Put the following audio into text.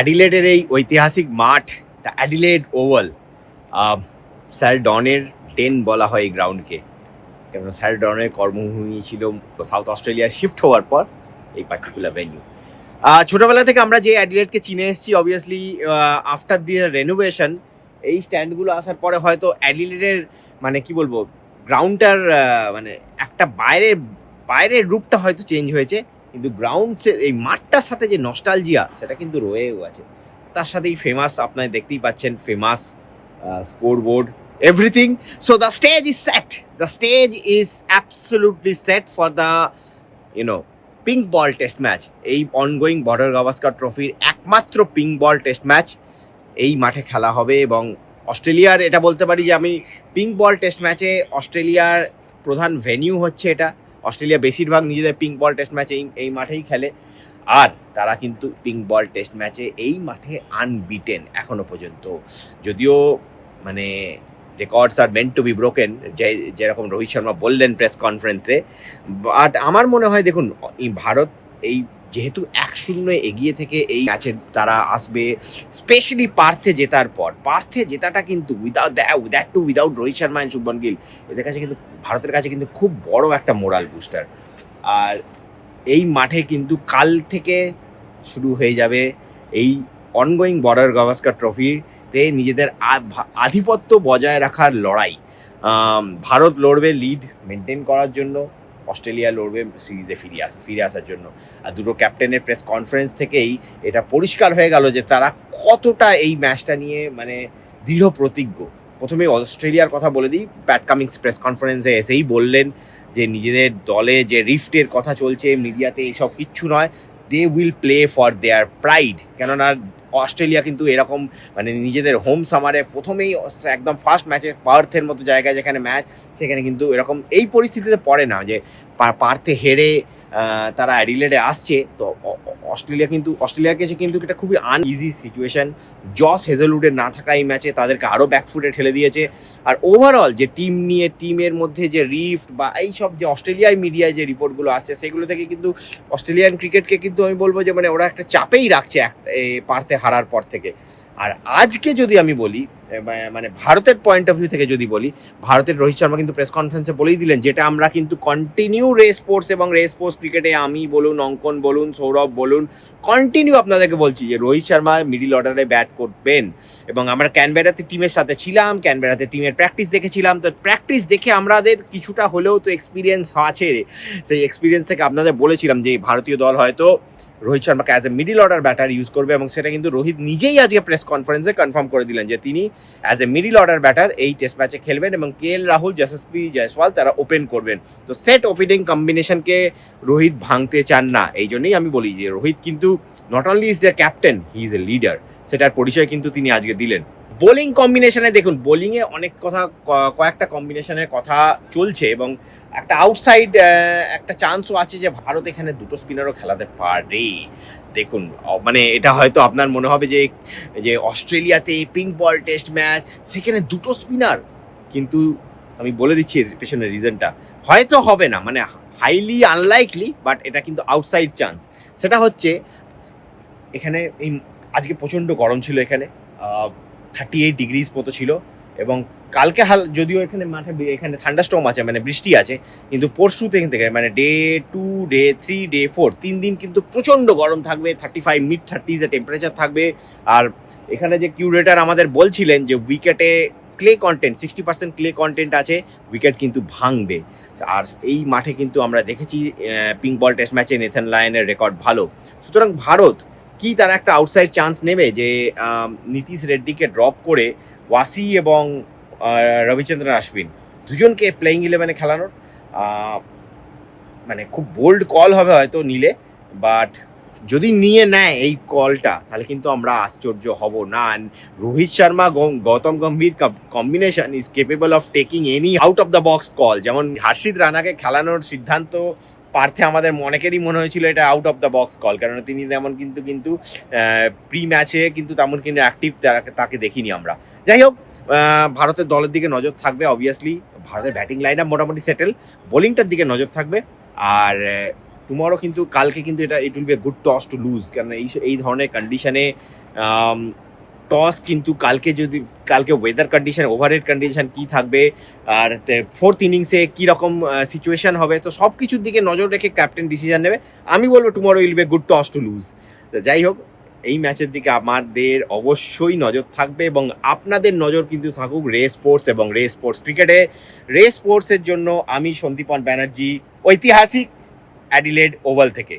অ্যাডিলেডের এই ঐতিহাসিক মাঠ দ্য অ্যাডিলেড ওভাল স্যার ডনের টেন বলা হয় এই গ্রাউন্ডকে কেননা স্যার ডনের কর্মভূমি ছিল সাউথ অস্ট্রেলিয়া শিফট হওয়ার পর এই পার্টিকুলার ভেন্যু ছোটোবেলা থেকে আমরা যে অ্যাডিলেডকে চিনে এসেছি অবভিয়াসলি আফটার দি রেনোভেশন এই স্ট্যান্ডগুলো আসার পরে হয়তো অ্যাডিলেডের মানে কি বলব গ্রাউন্ডটার মানে একটা বাইরের বাইরের রূপটা হয়তো চেঞ্জ হয়েছে। কিন্তু গ্রাউন্ডসের এই মাঠটার সাথে যে নস্টালজিয়া সেটা কিন্তু রয়েও আছে। তার সাথেই ফেমাস আপনারা দেখতেই পাচ্ছেন famous score board everything so the stage is set the stage is absolutely set for the you know pink ball test match এই অনগোয়িং বর্ডার গাভাস্কার ট্রফির একমাত্র পিঙ্ক বল টেস্ট ম্যাচ এই মাঠে খেলা হবে এবং অস্ট্রেলিয়ার, এটা বলতে পারি যে আমি পিঙ্ক বল টেস্ট ম্যাচে অস্ট্রেলিয়ার প্রধান ভেনিউ হচ্ছে এটা। অস্ট্রেলিয়া বেশিরভাগ নিজেদের পিঙ্ক বল টেস্ট ম্যাচে এই মাঠেই খেলে। আর তারা কিন্তু পিঙ্ক বল টেস্ট ম্যাচে এই মাঠে আনবিটেন এখনও পর্যন্ত। যদিও মানে records are meant to be broken যে, যেরকম রোহিত শর্মা বললেন প্রেস কনফারেন্সে বাট আমার মনে হয়, দেখুন ভারত এই যেহেতু এক শূন্য এগিয়ে থেকে এই ম্যাচে তারা আসবে স্পেশালি পার্থে জেতার পর। পার্থে জেতাটা কিন্তু without that too without Rohit Sharma and Shubman Gill, এদের কাছে কিন্তু, ভারতের কাছে কিন্তু খুব বড় একটা মোরাল বুস্টার আর এই মাঠে কিন্তু কাল থেকে শুরু হয়ে যাবে এই অনগোয়িং বর্ডার গাভাস্কার ট্রফিতে নিজেদের আধিপত্য বজায় রাখার লড়াই। ভারত লড়বে লিড মেনটেন করার জন্য। অস্ট্রেলিয়া লড়বে, সিরিজে ফিরে আস, ফিরে আসার জন্য। আর দুটো ক্যাপ্টেনের প্রেস কনফারেন্স থেকেই এটা পরিষ্কার হয়ে গেল যে তারা কতটা এই ম্যাচটা নিয়ে মানে দৃঢ় প্রতিজ্ঞ। প্রথমে অস্ট্রেলিয়ার কথা বলে দিই প্যাট কামিংস প্রেস কনফারেন্সে এসেই বললেন যে নিজেদের দলে যে রিফটের কথা চলছে মিডিয়াতে এইসব কিচ্ছু নয় they will play for their pride কেননা অস্ট্রেলিয়া কিন্তু এরকম মানে নিজেদের হোম সামারে প্রথমেই একদম ফার্স্ট ম্যাচে পার্থের মতো জায়গায় যেখানে ম্যাচ সেখানে কিন্তু এরকম এই পরিস্থিতিতে পড়ে না যে পার্থে হেরে তারা রিলেটে আসছে, তো অস্ট্রেলিয়া কিন্তু অস্ট্রেলিয়ার কাছে কিন্তু এটা খুবই আন ইজি সিচুয়েশন জস হেজেলউডের না থাকা এই ম্যাচে তাদেরকে আরও ব্যাকফুটে ঠেলে দিয়েছে। আর ওভারঅল যে টিম নিয়ে টিমের মধ্যে যে রিফট বা এই সব যে অস্ট্রেলিয়ায় মিডিয়ায় যে রিপোর্টগুলো আসছে, সেগুলো থেকে কিন্তু অস্ট্রেলিয়ান ক্রিকেটকে কিন্তু আমি বলব যে মানে ওরা একটা চাপেই রাখছে এক- পারতে হারার পর থেকে। আর আজকে যদি আমি বলি মানে ভারতের পয়েন্ট অফ ভিউ থেকে যদি বলি, ভারতের রোহিত শর্মা কিন্তু প্রেস কনফারেন্সে বলেই দিলেন, যেটা আমরা কিন্তু কন্টিনিউ রে স্পোর্টস এবং রে স্পোর্টস ক্রিকেটে আমি বলুন, অঙ্কন বলুন, সৌরভ বলুন কন্টিনিউ আপনাদেরকে বলছি যে রোহিত শর্মা মিডিল অর্ডারে ব্যাট করবেন। এবং আমরা ক্যানবেরাতে টিমের সাথে ছিলাম, ক্যানবেরাতে টিমের প্র্যাকটিস দেখেছিলাম, তো প্র্যাকটিস দেখে আমাদের কিছুটা হলেও তো এক্সপিরিয়েন্স আছে সেই এক্সপিরিয়েন্স থেকে আপনাদের বলেছিলাম যে ভারতীয় দল হয়তো Rohit শর্মাকে as a middle order batter use করবে এবং সেটা কিন্তু রোহিত নিজেই আজকে প্রেস কনফারেন্সে কনফার্ম করে দিলেন যে তিনি as a middle order batter এই টেস্ট ম্যাচে খেলবেন এবং কে এল রাহুল, যশস্বী জয়সওয়াল তারা ওপেন করবেন। তো সেট ওপেনিং কম্বিনেশনকে রোহিত ভাঙতে চান না, এই জন্যই আমি বলি যে রোহিত কিন্তু not only is a captain he is a leader সেটার পরিচয় কিন্তু তিনি আজকে দিলেন। বোলিং কম্বিনেশনে দেখুন বোলিংয়ে অনেক কথা কয়েকটা কম্বিনেশনের কথা চলছে এবং একটা আউটসাইড একটা চান্সও আছে যে ভারত এখানে দুটো স্পিনারও খেলাতে পারে। দেখুন মানে এটা হয়তো আপনার মনে হবে যে যে অস্ট্রেলিয়াতে পিঙ্ক বল টেস্ট ম্যাচ সেখানে দুটো স্পিনার কিন্তু আমি বলে দিচ্ছি এর পেছনের রিজনটা হয়তো হবে না মানে হাইলি আনলাইকলি বাট এটা কিন্তু আউটসাইড চান্স সেটা হচ্ছে, এখানে এই, আজকে প্রচণ্ড গরম ছিল এখানে। থার্টি এইট ডিগ্রিজ মতো ছিল। এবং কালকে হাল যদিও এখানে মাঠে এখানে থান্ডাস্টর্ম আছে মানে বৃষ্টি আছে, কিন্তু পরশু থেকে মানে day two day three day four তিন দিন কিন্তু প্রচণ্ড গরম থাকবে thirty five mid thirties temperature থাকবে। আর এখানে যে কিউরেটার আমাদের বলছিলেন যে উইকেটে clay content sixty percent clay content আছে উইকেট কিন্তু ভাঙবে। আর এই মাঠে কিন্তু আমরা দেখেছি পিঙ্ক বল টেস্ট ম্যাচে নেথান লায়নের রেকর্ড ভালো। সুতরাং ভারত কি তারা একটা আউটসাইড চান্স নেবে যে নীতিশ রেড্ডিকে ড্রপ করে ওয়াসি এবং রবিচন্দ্রন আশ্বিন দুজনকে প্লেইং ইলেভেনে খেলানোর মানে খুব বোল্ড কল হবে হয়তো নিলে বাট যদি নিয়ে নেয় এই কলটা তাহলে কিন্তু আমরা আশ্চর্য হব। না, Rohit Sharma Gautam Gambhir combination is capable of taking any out of the box call যেমন হার্ষিত রানাকে খেলানোর সিদ্ধান্ত পার্থে আমাদের অনেকেরই মনে হয়েছিল এটা out of the box call কারণ তিনি তেমন কিন্তু কিন্তু প্রি ম্যাচে কিন্তু তেমন কিন্তু অ্যাক্টিভ তাকে দেখিনি আমরা। যাই হোক ভারতের দলের দিকে নজর থাকবে অবভিয়াসলি ভারতের ব্যাটিং লাইন আপ মোটামুটি সেটেল বোলিংটার দিকে নজর থাকবে, আর টুমরো কিন্তু, কালকে কিন্তু এটা it will be good toss to lose কারণ এই এই ধরনের কন্ডিশনে টস কিন্তু কালকে যদি, কালকে ওয়েদার কন্ডিশন ওভারহেড কন্ডিশন কি থাকবে? আর ফোর্থ ইনিংসে কী রকম সিচুয়েশন হবে? তো সব কিছুর দিকে নজর রেখে ক্যাপ্টেন ডিসিশন নেবে। আমি বলব tomorrow will be good toss to lose যাই হোক, এই ম্যাচের দিকে আমাদের অবশ্যই নজর থাকবে এবং আপনাদের নজর কিন্তু থাকুক রে স্পোর্টস এবং রে স্পোর্টস ক্রিকেটে রে স্পোর্টসের জন্য আমি সন্দীপন ব্যানার্জি, ঐতিহাসিক অ্যাডিলেড ওভাল থেকে।